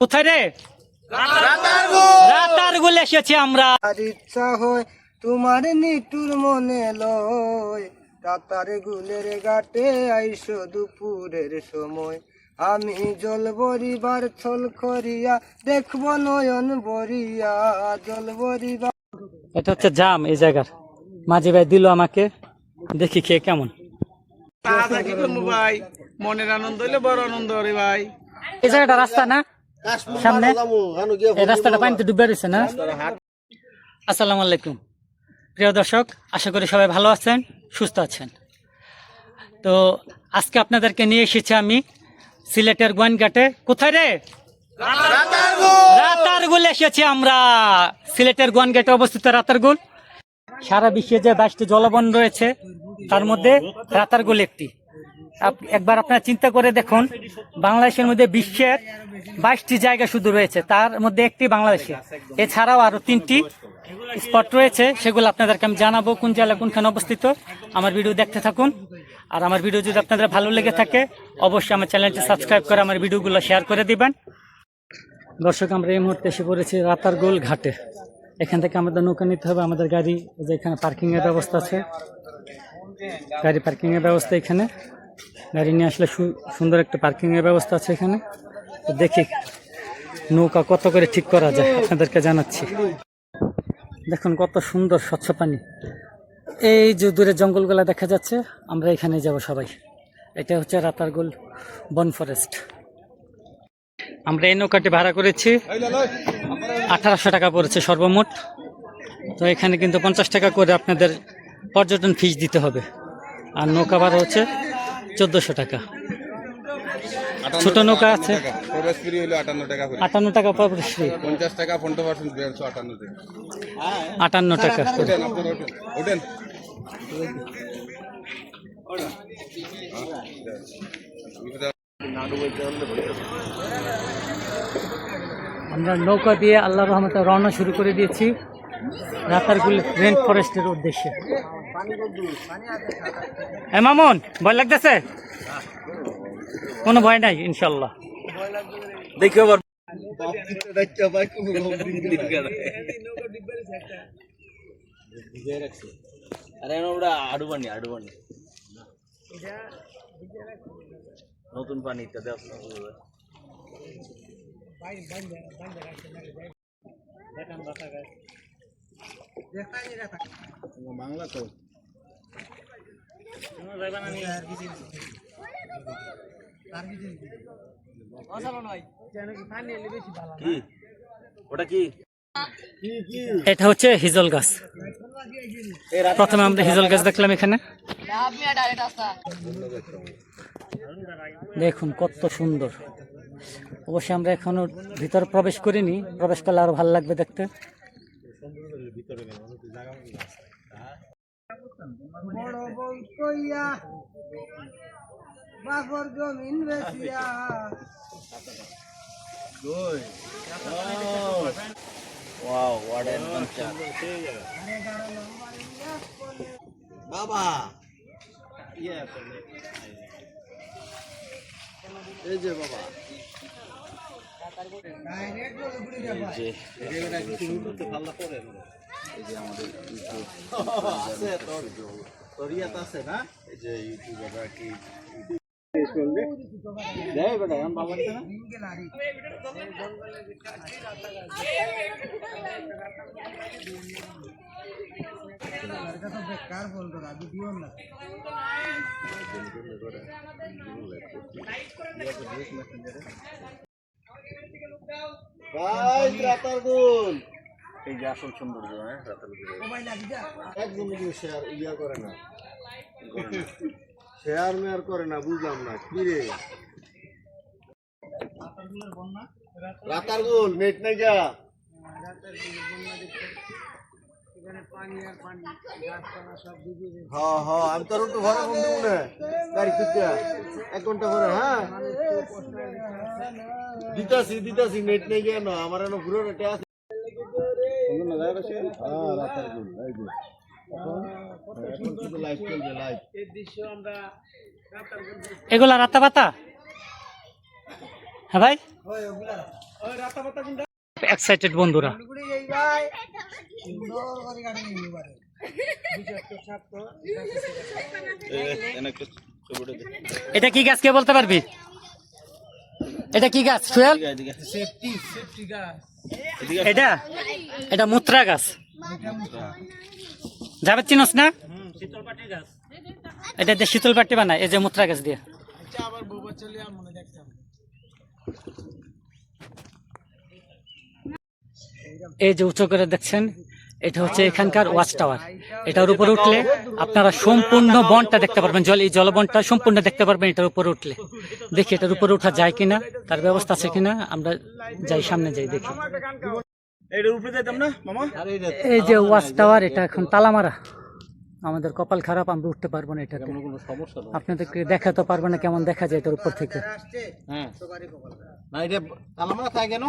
কোথায় রে? রাতার গুলে এসেছি আমরা। আর ইচ্ছা হয় তোমার নিটুর মনে লয়। রাতার গুলের ঘাটে আইসো দুপুরের সময়। আমি জল বরিবার ছল করিয়া দেখব নয়ন বরিয়া জল বরিবার এটা হচ্ছে জাম এই জায়গার। মাঝি ভাই দিল আমাকে। দেখি খেয়ে কেমন। ভাই মনের আনন্দ হইলে বড় আনন্দ রে ভাই। এই জায়গাটা রাস্তা না? সামনে এই রাস্তাটা পানিতে ডুবে রয়েছে না? আসসালামু আলাইকুম। প্রিয় দর্শক আশা করি সবাই ভালো আছেন সুস্থ আছেন। তো আজকে আপনাদেরকে নিয়ে এসেছি আমি সিলেটের গোয়াইনঘাটে কোথায় রে? রাতারগুল! এসেছি আমরা। সিলেটের গোয়াইনঘাটে অবস্থিত রাতারগুল। সারা বিশ্বে যে বাইশটি জলবন রয়েছে তার মধ্যে রাতারগুল একটি। একবার আপনারা চিন্তা করে দেখুন, বাংলাদেশের মধ্যে বিশ্বের বাইশটি জায়গা শুধু রয়েছে, তার মধ্যে একটি বাংলাদেশে। এছাড়াও আরও তিনটি স্পট রয়েছে, সেগুলো আপনাদেরকে আমি জানাব, কোন জেলা কোনখানে অবস্থিত। আমার ভিডিও দেখতে থাকুন। আর আমার ভিডিও যদি আপনাদের ভালো লেগে থাকে, অবশ্যই আমার চ্যানেলটি সাবস্ক্রাইব করে আমার ভিডিওগুলো শেয়ার করে দিবেন। দর্শক, আমরা এই মুহূর্তে এসে পড়েছি রাতারগোল ঘাটে। এখান থেকে আমাদের নৌকা নিতে হবে, আমাদের গাড়ি যে এখানে পার্কিং এর ব্যবস্থা আছে। গাড়ি পার্কিংয়ের ব্যবস্থা এখানে। গাড়ি নিয়ে আসলে সুন্দর একটা পার্কিংয়ের ব্যবস্থা আছে এখানে। তো দেখি নৌকা কত করে ঠিক করা যায়, আপনাদেরকে জানাচ্ছি। দেখুন কত সুন্দর স্বচ্ছ পানি। এই যে দূরে জঙ্গলগুলো দেখা যাচ্ছে, আমরা এখানে যাব সবাই। এটা হচ্ছে রাতারগোল বন ফরেস্ট। আমরা এই নৌকাটি ভাড়া করেছি, আঠারোশো টাকা পড়েছে সর্বমোট। তো এখানে কিন্তু পঞ্চাশ টাকা করে আপনাদের পর্যটন ফিস দিতে হবে। আর নৌকা ভাড়া হচ্ছে চোদ্দোশো টাকা। ছোট নৌকা আছে। আটান্ন টাকা। প্রবেশ পঞ্চাশ টাকা পনেরো পার্সেন্ট আটান্ন টাকা। আটান্ন টাকা ওঠেন আমরা নৌকা দিয়ে আল্লাহ রহমতে রওনা শুরু করে দিয়েছি। রাতারগুল রেন ফরেস্টের উদ্দেশ্যে। হ্যাঁ মামুন ভয় লাগতেছে? কোনো ভয় নাই ইনশাল্লাহ। দেখে আবার। আরে ওটা আড়ু পানি নতুন পানি ইত্যাদি বাংলা তো। কি? ওটা কি? এটা হচ্ছে হিজল গাছ। প্রথমে আমরা হিজল গাছ দেখলাম এখানে। দেখুন কত সুন্দর। অবশ্যই আমরা এখনও ভিতরে প্রবেশ করিনি। প্রবেশ করলে আরও ভালো লাগবে দেখতে। বড় বউ কইয়া বাপর জমিন বেচিয়া ওয়াও হোয়াট অ্যাডভেঞ্চার বাবা এই যে বাবা যে আছে না এই যে ইউটিউবার কি দেয় বেটা এখন ভালো লাগছে না বেকার বলতো রাজু দিও না ভাই রাতারগুল এই যে আসল সৌন্দর্য হ্যাঁ রাতার একদম শেয়ার ইয়া করে না। শেয়ার মেয়ার করে না বুঝলাম না কি রে? রাতার গুল নেট নাই যা। হ্যাঁ হ্যাঁ আমি তোর একটু ঘরে ফোন দিব না গাড়ি খুঁজতে। এক ঘণ্টা পরে হ্যাঁ? দিতাছি দিতাছি নেট নেই কেন আমার এনে ঘুরে নেটে আছে। রাতারগুল এই যে এখন শুধু লাইভ চলবে লাইভ এগুলা রাতা পাতা হ্যাঁ ভাই এক্সাইটেড বন্ধুরা। এটা কি গাছ, কে বলতে পারবি? এটা কি গাছ সুয়েল এটা? এটা মুত্রা গাছ। যাবে চিনস না? এটা দিয়ে শীতল পাটি বানায়, এই যে মুত্রা গাছ দিয়ে। এই যে উঁচু করে দেখছেন এটা হচ্ছে এখানকার ওয়াচ টাওয়ার। এটার উপরে উঠলে আপনারা সম্পূর্ণ বনটা দেখতে পারবেন জল এই জলবনটা সম্পূর্ণ দেখতে পারবেন এটার উপরে উঠলে। দেখি এটার উপরে উঠা যায় কিনা তার ব্যবস্থা আছে কিনা আমরা যাই সামনে যাই দেখি। এইটার উপরে যাইতাম না মামা? এই যে ওয়াচ টাওয়ার এটা এখন তালামারা। আমাদের কপাল খারাপ আমরা উঠতে পারব না এটাতে। আপনাদেরকে দেখাতে পারব না কেমন দেখা যায় এটার উপর থেকে। হ্যাঁ। না এটা তালামারা থাকে কেন?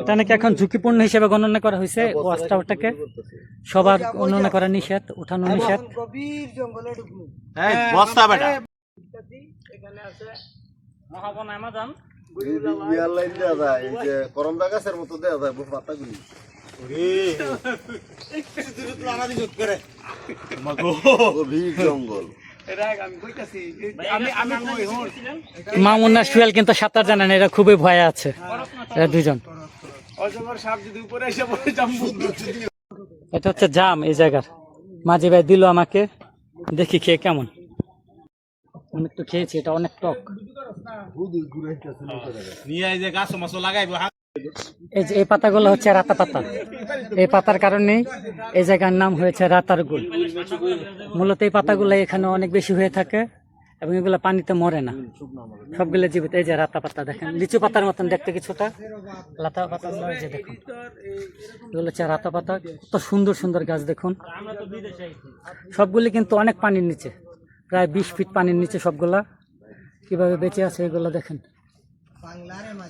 এটা হয়ে নাকি এখন ঝুঁকিপূর্ণ হিসেবে গণনা করা হয়েছে ওয়াচ টাওয়ারটাকে সবার গণনা করা নিষেধ উঠানো নিষেধ। হ্যাঁ বস্তা বেটা। এখানে আছে। মহাবন অ্যামাজন বিয়ার লাইন দেওয়া যায় এই যে করমদা গাছের মতো দেওয়া যায় পাতাগুলি গভীর জঙ্গল। আমি কইতাছি আমি আমি কই হন? মামুন্না সুয়েল কিন্তু সাঁতার জানেন এরা খুবই ভয়ে আছে। এরা দুজন অজগর সাপ যদি উপরে এসে পড়ে জাম্বু এটা হচ্ছে জাম এই জায়গার। মাঝি ভাই দিল আমাকে দেখি খেয়ে কেমন। অনেক তো খেয়েছি এটা অনেক টক। নিয়ে যে গাছ মাছ লাগাইবো এই যে এই পাতাগুলো হচ্ছে রাতা পাতা। এই পাতার কারণে এই জায়গার নাম হয়েছে রাতার গুল মূলত এই পাতাগুলো এখানে অনেক বেশি হয়ে থাকে এবং এগুলো পানিতে মরে না। সবগুলো জীবিত। এই যে রাতা পাতা দেখেন, লিচু পাতার মতন দেখতে কিছুটা। লাতা পাতা যে দেখুন। এগুলো হচ্ছে রাতা পাতা। কত সুন্দর সুন্দর গাছ দেখুন। সবগুলি কিন্তু অনেক পানির নিচে। প্রায় বিশ ফিট পানির নিচে সবগুলা। কীভাবে বেঁচে আছে এগুলো দেখেন।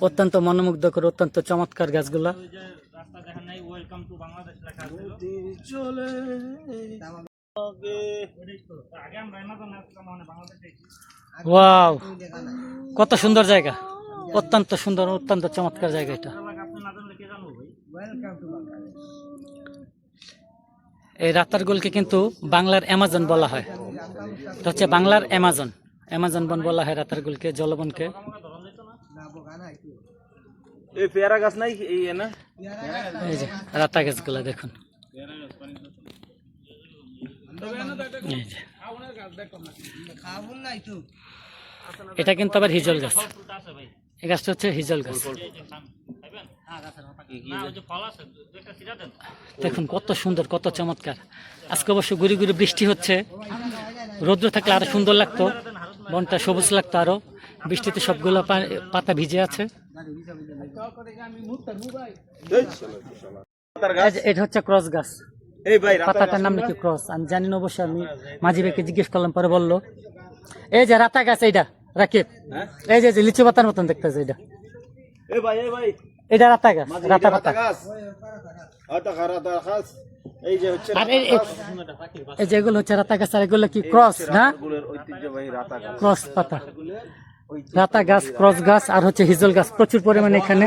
অত্যন্ত মনোমুগ্ধকর, অত্যন্ত চমৎকার গাছগুলা। ওয়াও, কত সুন্দর জায়গা। অত্যন্ত সুন্দর, অত্যন্ত চমৎকার জায়গা এটা। এই রাতারগুলকে কিন্তু বাংলার অ্যামাজন বলা হয়। হচ্ছে বাংলার অ্যামাজন। অ্যামাজন বন বলা হয় রাতারগুলকে জলবনকে। এই পেয়ারা গাছ নাই এই না? এই যে, রাতা গাছগুলা দেখুন। এটা কিন্তু আবার হিজল গাছ। এই গাছটা হচ্ছে হিজল গাছ। দেখুন, কত সুন্দর, কত চমৎকার। আজকে অবশ্য গুড়ি গুড়ি বৃষ্টি হচ্ছে। রৌদ্র থাকলে আরও সুন্দর লাগতো। বনটা সবুজ লাগতো আরও। বৃষ্টিতে সবগুলো পাতা ভিজে আছে। এটা হচ্ছে ক্রস গাছ। পাতাটার নাম নাকি ক্রস? আমি জানি না অবশ্য আমি মাঝি ভাইকে জিজ্ঞেস করলাম পরে বলল। এই যে রাতা গাছ এইটা রাকিব। এই যে লিচু পাতার মতন দেখতেছে এটা এই ভাই এই ভাই। এটা রাতা গাছ রাতা পাতা এই যে হচ্ছে এগুলো রাতা গাছ আর এগুলো কি ক্রস না? ক্রস পাতা। রাতা গাছ ক্রস গাছ আর হচ্ছে হিজল গাছ প্রচুর পরিমাণে এখানে।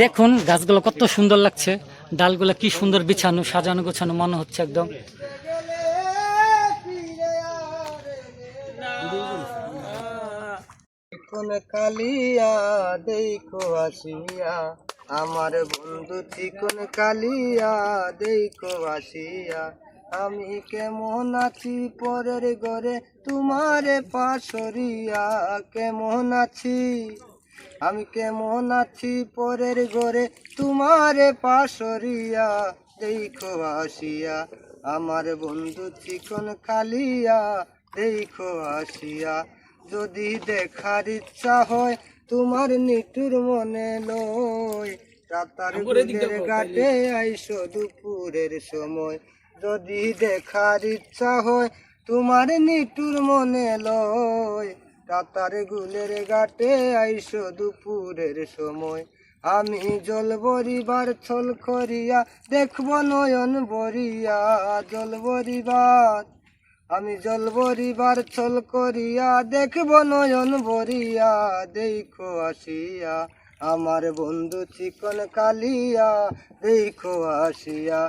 দেখুন গাছগুলো কত সুন্দর লাগছে। ডালগুলো কি সুন্দর বিছানো সাজানো গোছানো মনে হচ্ছে একদম। কোন কালিয়া দেখো আসিয়া আমার বন্ধু চিকন কালিয়া দেখো আসিয়া। আমি কেমন আছি পরের ঘরে? তোমারে পাশরিয়া কেমন আছি? আমি কেমন আছি পরের ঘরে? তোমারে পাশরিয়া দেখো আসিয়া। আমার বন্ধু চিকন কালিয়া দেখো আসিয়া। যদি দেখার ইচ্ছা হয় তোমার নিটুর মনে লয় রাতার ঘাটে আইসো দুপুরের সময়। যদি দেখার ইচ্ছা হয়, তোমার নিটুর মনে লয়। রাতার গুলের ঘাটে আইসো দুপুরের সময়। আমি জল বরিবার ছল করিয়া দেখব নয়ন বরিয়া জল বরিবার আমি জল বরিবার চল করিয়া দেখব নয়ন বরিয়া দেখো আসিয়া আমার বন্ধু চিকন কালিয়া, দেখো আসিয়া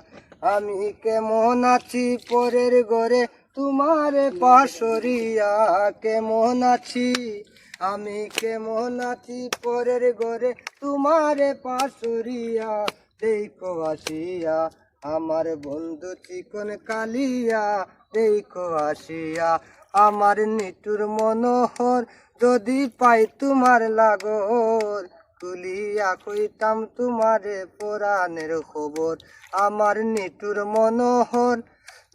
আমি কেমন আছি পরের ঘরে? তোমার পাশরিয়া কেমন আছি? আমি কেমন আছি পরের ঘরে? তোমার পাশরিয়া দেখো আসিয়া। আমার বন্ধু চিকন কালিয়া, দেখো আসিয়া। আমার নিটুর মনোহর, যদি পাই তোমার লাগর। তুলিয়া কইতাম তোমারে পুরাণের খবর, আমার নিটুর মনোহর।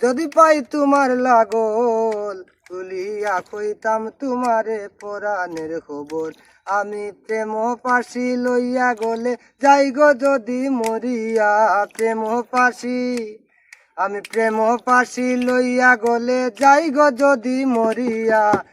যদি পাই তোমার লাগল, তুলিয়া কইতাম তোমারে পুরাণের খবর। আমি প্রেম পাশি লইয়া গলে যাই গো যদি মরিয়া প্রেম পাশি আমি প্রেম পাশি লইয়া গলে যাই গো যদি মরিয়া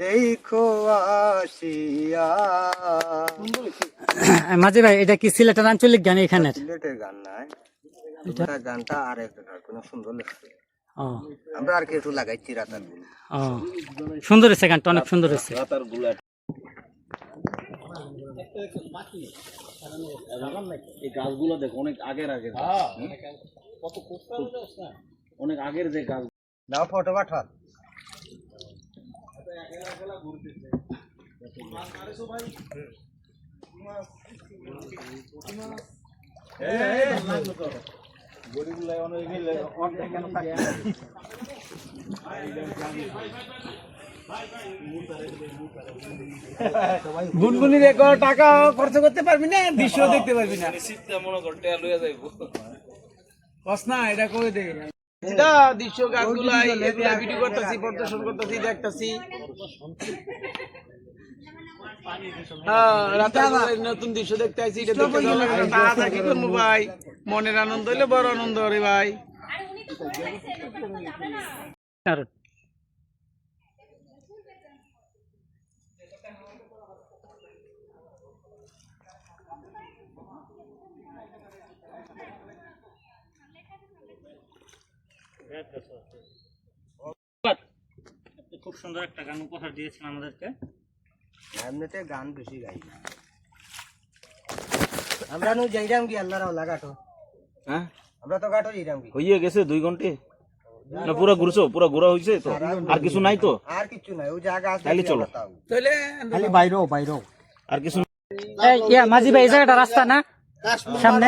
দেখো আসিয়া মাঝি ভাই এটা কি সিলেটের আঞ্চলিক গান এখানের? সিলেটের গান নাই। এটা? গানটা আর একটা কোন সুন্দর লাগছে। আমরা আর কি একটু লাগাইছি রাতার ও। সুন্দর হয়েছে গানটা অনেক সুন্দর হয়েছে। এই গাছগুলো দেখো অনেক আগের আগের। অনেক আগের যে গাছ নাও ফটো পাঠান গুনগুনি রে কোনো টাকা খরচ করতে পারবি না দৃশ্য দেখতে পারবি না। কস না এটা করে দে এটা দৃশ্য গাছগুলা এগুলা ভিডিও করতেছি প্রদর্শন করতেছি দেখতেছি। হ্যাঁ নতুন দৃশ্য দেখতে আইছি এটা দেখতে আছে কি করব ভাই? মনের আনন্দ হইলে বড় আনন্দ রে ভাই। খুব সুন্দর একটা গান উপহার দিয়েছেন আমাদেরকে। এমনিতে গান বেশি গাই না। আমরা নু যাইরাম কি আল্লাহর আল্লাহ গাটো হ্যাঁ? আমরা তো গাটো যাইরাম কি? হইয়ে গেছে দুই ঘন্টে। না পুরো ঘুরছো পুরো ঘোরা হইছে তো? আর কিছু নাই তো? আর কিছু নাই ও জায়গা আছে তাহলে চলো। তাহলে খালি বাইরেও বাইরেও। আর কিছু এই ইয়া মাঝি ভাই এই জায়গাটা রাস্তা না? সামনে?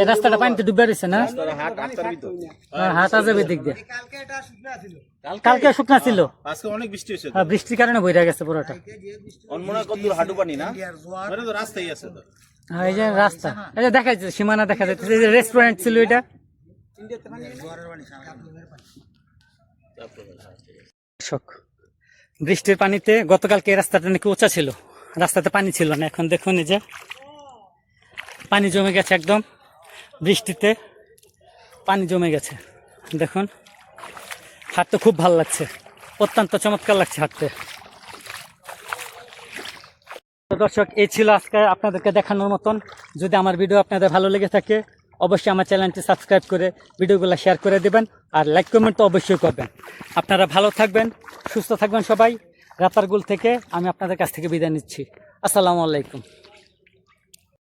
এই রাস্তাটা পানিতে ডুবে রয়েছে না? হাট আটটার ভিতর। হ্যাঁ, হাঁটা যাবে দিক দিয়ে। কালকে শুকনা ছিল। কালকে? শুকনা ছিল। আজকে অনেক বৃষ্টি হয়েছে হ্যাঁ, বৃষ্টির কারণে বইরা গেছে পুরোটা। অনমনা কত হাঁটু পানি না? মানে তো রাস্তাই আছে তো। হ্যাঁ, এই যে রাস্তা। এই যে দেখা যাচ্ছে সীমানা দেখা যাচ্ছে। এই যে রেস্টুরেন্ট ছিল এটা। দর্শক, বৃষ্টির পানিতে গতকালকে এই রাস্তাটা নাকি উঁচা ছিল। রাস্তাতে পানি ছিল না। এখন দেখুন এই যে পানি জমে গেছে একদম বৃষ্টিতে। পানি জমে গেছে। দেখুন, হাঁটতে খুব ভালো লাগছে। অত্যন্ত চমৎকার লাগছে হাঁটতে। দর্শক, এই ছিল আজকে আপনাদেরকে দেখানোর মতন। যদি আমার ভিডিও আপনাদের ভালো লেগে থাকে, অবশ্যই আমার চ্যানেলটি সাবস্ক্রাইব করে ভিডিওগুলো শেয়ার করে দেবেন আর লাইক, কমেন্ট তো অবশ্যই করবেন। আপনারা ভালো থাকবেন, সুস্থ থাকবেন সবাই। রাতারগুল থেকে আমি আপনাদের কাছ থেকে বিদায় নিচ্ছি। আসসালামু আলাইকুম।